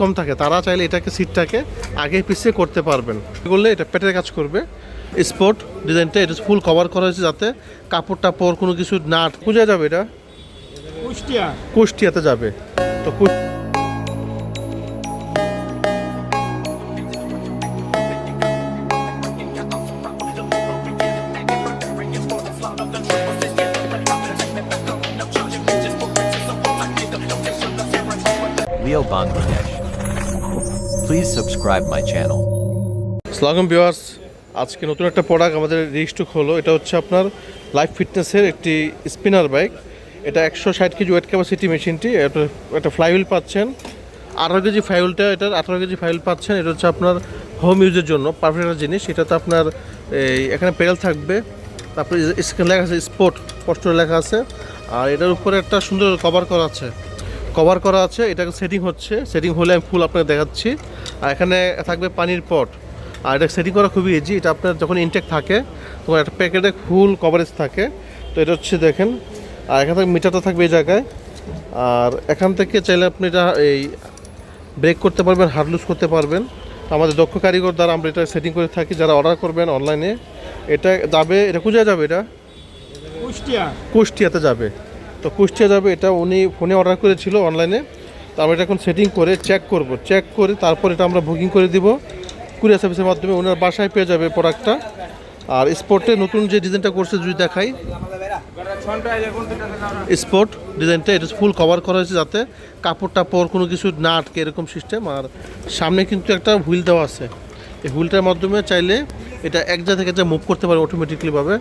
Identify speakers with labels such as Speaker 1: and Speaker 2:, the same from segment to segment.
Speaker 1: কম থাকে। তারা চাইলে এটাকে সিটটাকে আগে পিছিয়ে করতে পারবেন। করলে এটা পেটের কাজ করবে। স্পোর্ট ডিজাইনটা এটা ফুল কভার করা হয়েছে যাতে কাপড় টাপড় কোনো কিছু না খুঁজে যাবে এটা?
Speaker 2: কুষ্টিয়া।
Speaker 1: কুষ্টিয়াতে যাবে। তো
Speaker 3: Bangladesh. Please subscribe my channel.
Speaker 1: সালাম ভিউয়ার্স আজকে নতুন একটা প্রোডাক্ট আমাদের রিস্টুক হলো। এটা হচ্ছে আপনার লাইফ ফিটনেসের একটি স্পিনার বাইক এটা একশো ষাট কেজি ওয়েট ক্যাপাসিটি মেশিনটি একটা ফ্লাইহুইল পাচ্ছেন। আঠারো কেজি ফাইলটা এটার আঠারো কেজি ফাইল পাচ্ছেন। এটা হচ্ছে আপনার হোম ইউজের জন্য পারফেক্ট একটা জিনিস। এটাতে আপনার এই এখানে পেডাল থাকবে। তারপরে স্ক্রিন লেখা আছে স্পোর্ট স্পষ্ট লেখা আছে। আর এটার উপরে একটা সুন্দর কভার করা আছে। কভার করা আছে। এটাকে সেটিং হচ্ছে। সেটিং হলে আমি ফুল আপনাকে দেখাচ্ছি। আর এখানে থাকবে পানির পট। আর এটা সেটিং করা খুবই ইজি এটা আপনার যখন ইনটেক থাকে তখন একটা প্যাকেটে ফুল কভারেজ থাকে। তো এটা হচ্ছে দেখেন আর এখান থেকে মিটারটা থাকবে এই জায়গায়। আর এখান থেকে চাইলে আপনি এটা এই ব্রেক করতে পারবেন হার্ড লুজ করতে পারবেন। আমাদের দক্ষ কারিগর দ্বারা আমরা এটা সেটিং করে থাকি যারা অর্ডার করবেন অনলাইনে এটা যাবে এটা কোথায় যাবে এটা?
Speaker 2: কুষ্টিয়া।
Speaker 1: কুষ্টিয়াতে যাবে। তো কুষ্টিয়া যাবে এটা উনি ফোনে অর্ডার করেছিল অনলাইনে আমরা এটা এখন সেটিং করে চেক করব। চেক করে তারপর এটা আমরা বুকিং করে দিব। কুরিয়ার সার্ভিসের মাধ্যমে ওনার বাসায় পেয়ে যাবে প্রোডাক্টটা আর স্পোর্টে নতুন যে ডিজাইনটা করছে, যদি দেখাই। স্পোর্ট ডিজাইনটা এটা ফুল কভার করা হয়েছে যাতে কাপড় টাপড় কোনো কিছু না আটকে এরকম সিস্টেম আর সামনে কিন্তু একটা হুইল দেওয়া আছে। এই হুইলটার মাধ্যমে চাইলে এটা এক জায়গা থেকে যা মুভ করতে পারে অটোমেটিকলিভাবে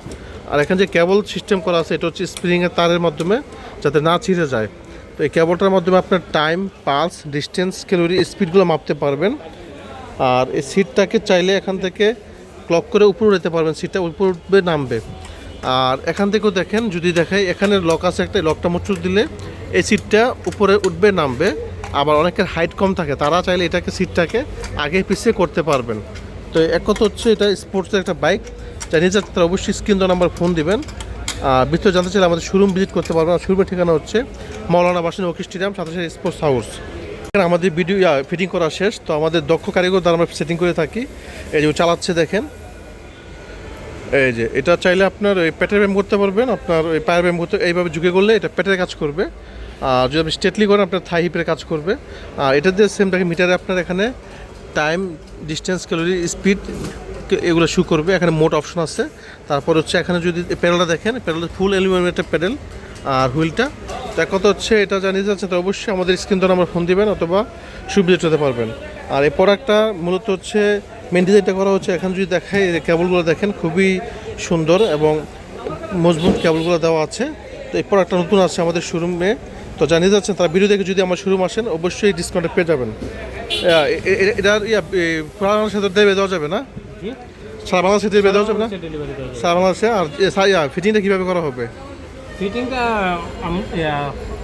Speaker 1: আর এখানে যে কেবল সিস্টেম করা আছে, এটা হচ্ছে স্প্রিংয়ের তারের মাধ্যমে যাতে না ছিঁড়ে যায়। তো এই কেবলটার মাধ্যমে আপনার টাইম পালস ডিস্টেন্স ক্যালোরি স্পিডগুলো মাপতে পারবেন। আর এই সিটটাকে চাইলে এখান থেকে ক্লক করে উপরে উঠতে পারবেন সিটটা উপর উঠবে, নামবে। আর এখান থেকেও দেখেন, যদি দেখাই, এখানে লক আছে একটা লকটা মুচুর দিলে এই সিটটা উপরে উঠবে, নামবে। আবার অনেকের হাইট কম থাকে, তারা চাইলে এটাকে সিটটাকে আগে পিছিয়ে করতে পারবেন। তো এক কথা হচ্ছে, এটা স্পোর্টসের একটা বাইক যা নিজের তারা অবশ্যই স্ক্রিন নাম্বার ফোন দিবেন। বিস্তারিত জানতে চাইলে আমাদের শোরুম ভিজিট করতে পারবেন। শোরুমের ঠিকানা হচ্ছে মৌলানা বাসিন ওকি স্টেডিয়াম, সাতাশে স্পোর্টস হাউস এখানে আমাদের ভিডিও ফিটিং করা শেষ। তো আমাদের দক্ষ কারিগর দ্বারা আমরা সেটিং করে থাকি। এই যে চালাচ্ছে দেখেন। এই যে, এটা চাইলে আপনার ওই পেটের ব্যায়াম করতে পারবেন। আপনার ওই পায়ের ব্যায়াম করতে এইভাবে ঝুঁকে করলে এটা পেটের কাজ করবে। আর যদি আপনি স্টেটলি করেন, আপনার থাই হিপের কাজ করবে। আর এটা দিয়ে সেম দেখে মিটারে আপনার এখানে টাইম ডিস্টেন্স ক্যালোরি স্পিড এগুলো শু করবে। এখানে মোট অপশন আছে। তারপর হচ্ছে এখানে যদি প্যাডেলটা দেখেন প্যাডেলটা ফুল অ্যালুমিনিয়ামের প্যাডেল আর হুইলটা। তো এক কথা হচ্ছে এটা জানিয়ে যাচ্ছে তো অবশ্যই আমাদের স্ক্রিন ধরে আমার ফোন দিবেন অথবা সুবিধা হতে পারবেন। আর এই প্রোডাক্টটা মূলত হচ্ছে মেন ডিজাইনটা করা হচ্ছে এখানে যদি দেখাই এই কেবলগুলো দেখেন খুবই সুন্দর এবং মজবুত কেবলগুলো দেওয়া আছে। তো এই প্রোডাক্টটা নতুন আছে আমাদের শোরুমে তো জানিয়ে যাচ্ছেন তারা ভিডিও দেখে যদি আমার শোরুম আসেন অবশ্যই ডিসকাউন্টে পেয়ে যাবেন। এ- এ- এটার ইয়া এ, বাংলাদেশে তো দেবে দেওয়া যাবে না। সারা বাংলাদেশে দেবে দেওয়া যাবে না?
Speaker 2: ডেলিভারি দেওয়া
Speaker 1: সারা বাংলাদেশে? আর এ, ইয়া, ফিটিংটা কীভাবে করা হবে?
Speaker 2: ফিটিংটা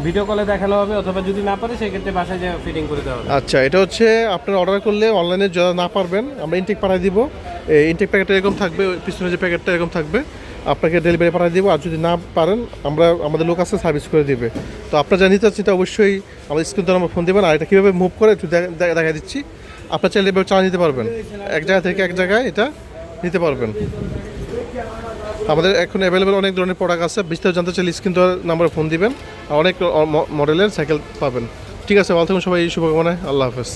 Speaker 2: ভিডিও কলে দেখানো হবে অথবা যদি না পারে সেক্ষেত্রে বাসায় যে ফিটিং করে দেওয়া হবে।
Speaker 1: আচ্ছা এটা হচ্ছে আপনারা অর্ডার করলে অনলাইনে যারা না পারবেন আমরা ইনটেক পাঠিয়ে দিব। ইনটেক প্যাকেটটা এরকম থাকবে পিছনে যে প্যাকেটটা এরকম থাকবে আপনাকে ডেলিভারি পাঠিয়ে দিব। আর যদি না পারেন আমরা আমাদের লোক আছে সার্ভিস করে দিবে। তো আপনারা যা নিতে চাচ্ছেন অবশ্যই আমাদের স্ক্রিন দ্বারা ফোন দেবেন। আর এটা কীভাবে মুভ করে একটু দেখা দিচ্ছি। আপনার চাইলে এভাবে চা নিতে পারবেন। এক জায়গা থেকে এক জায়গায় এটা নিতে পারবেন। আমাদের এখন অ্যাভেলেবেল অনেক ধরনের প্রোডাক্ট আছে। বিস্তারিত জানতে চাইলে স্ক্রিন নাম্বারে ফোন দিবেন। অনেক মডেলের সাইকেল পাবেন। ঠিক আছে, ভালো থাকুন সবাই, এই শুভকামনায় আল্লাহ হাফেজ।